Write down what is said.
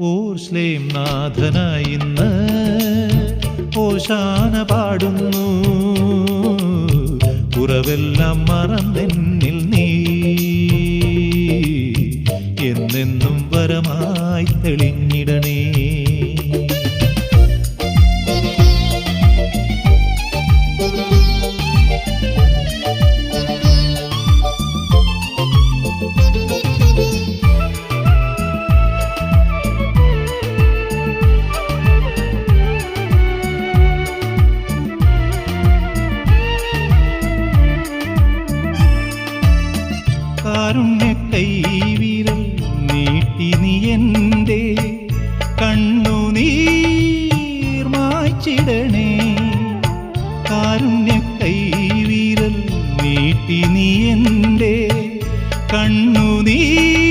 ഓർസ്ലേം നാഥനായി ഇന്ന് ഓശാന പാടുന്നു. കുറവെല്ലാം മറന്നെന്നിൽ നീ എന്നെന്നും വരമായി തെളിഞ്ഞിടണേ. കാരുണ്യ കൈവിരൽ നീട്ടി നീ എന്റെ കണ്ണു മായ്ച്ചിടണേ. കാരുണ്യ കൈവിരൽ നീട്ടി നീ എന്റെ കണ്ണുനീർ